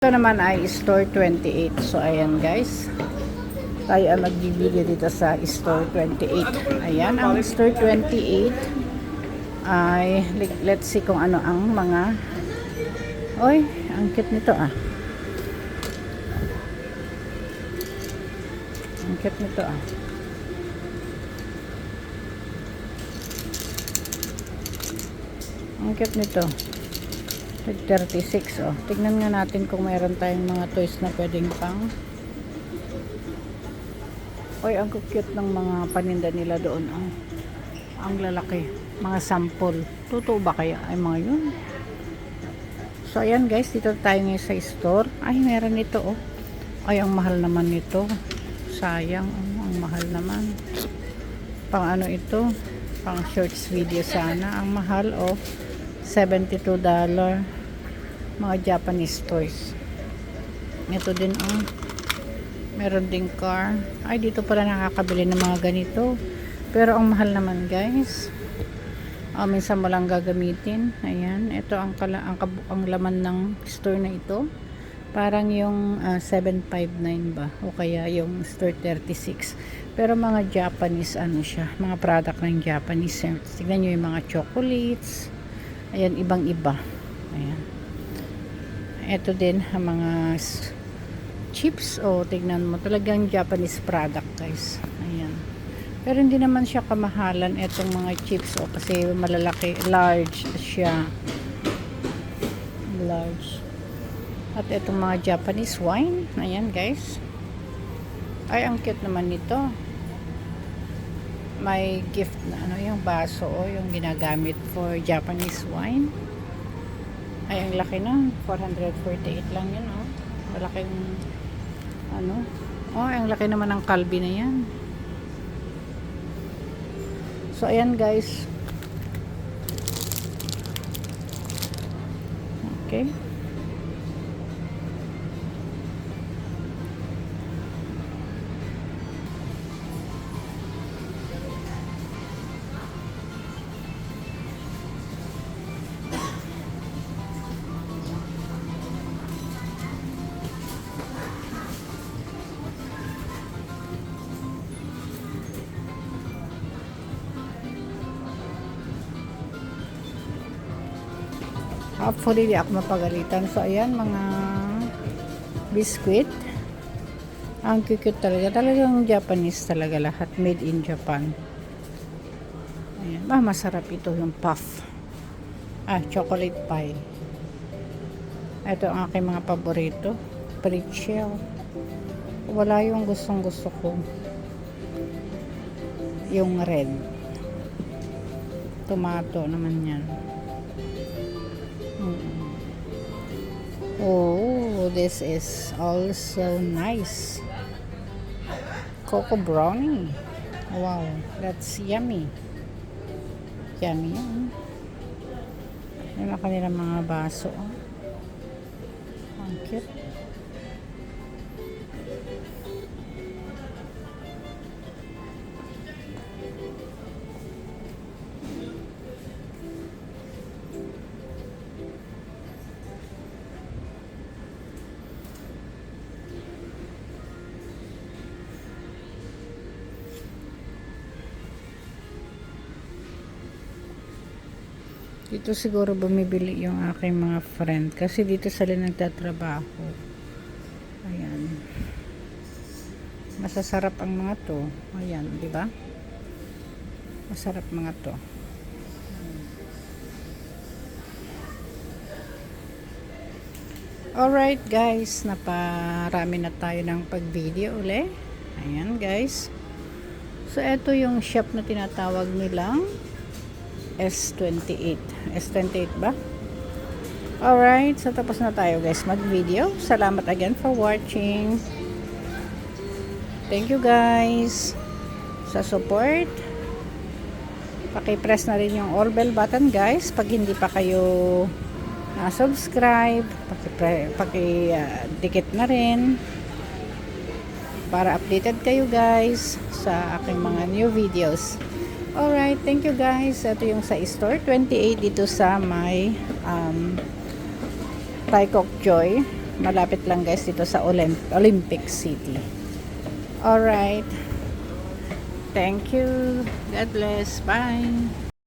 Ito naman ay store 28. So, ayan guys. Tayo ang nagbibili dito sa store 28. Ayan, ang store 28 ay, let's see kung ano ang mga Oy, ang cute nito ah. Ang cute nito ah. Ang cute nito. Tag 36 oh. Tignan nga natin kung mayroon tayong mga toys na pwedeng pang Oy, ang cute ng mga paninda nila doon. Ang, ang lalaki. Mga sample. Totoo ba kaya ay mga yun? So, ayan guys. Dito tayo ngayon sa store. Ay, meron ito oh. Ay, ang mahal naman nito. Sayang. Oh, ang mahal naman. Pang ano ito? Pang shorts video sana. Ang mahal oh. $72 mga Japanese toys. Ito din ang meron ding car. Ay dito pala nakakabili ng mga ganito. Pero ang mahal naman guys. Ah, minsan mo lang gagamitin. Ayan. Ito ang, kala, ang, ang laman ng store na ito. Parang yung ah, 759 ba? O kaya yung store 36 pero mga Japanese ano siya? Mga product ng Japanese. Tignan nyo yung mga chocolates Ayan, ibang iba. Ayan. Ito din, ang mga chips. O, tignan mo. Talagang Japanese product, guys. Ayan. Pero hindi naman siya kamahalan itong mga chips. O, kasi malalaki. Large siya. Large. At itong mga Japanese wine. Ayan, guys. Ay, ang cute naman nito may gift na ano yung baso o yung ginagamit for Japanese wine. Ay ang laki nun 448 lang yun oh. Malaking ano. Oh ang laki naman ng kalbi na yan. So ayan guys. Okay Hopefully, di ako mapagalitan. So, ayan, mga biscuit. Ang cute talaga. Talagang Japanese talaga lahat. Made in Japan. Ayan. Ah, masarap ito yung puff. Ah, chocolate pie. Ito ang aking mga paborito. Pretzel. Wala yung gustong gusto ko. Yung red. Tomato naman yan. Mm. Oh, this is also nice. Coco brownie. Wow, that's yummy. Yummy yan. Yan ang kanilang mga baso. oh. Ang cute. Dito siguro bumibili yung aking mga friend kasi dito sila nagtatrabaho. Ayan. Masasarap ang mga to. Ayan, di ba? Masarap mga to. Alright guys, naparami na tayo ng pag-video uli. Ayan guys. So, ito yung shop na tinatawag nilang S28. S28 ba? Alright, so tapos na tayo guys mag-video. Salamat again for watching. Thank you guys sa support. Paki-press na rin yung all bell button guys pag hindi pa kayo na-subscribe. Paki-dikit paki, ah, na rin para updated kayo guys sa aking mga new videos. Alright, thank you guys. Ito yung sa store. 28 dito sa may um, Taikok Joy. Malapit lang guys dito sa Olymp Olympic City. Alright. Thank you. God bless. Bye.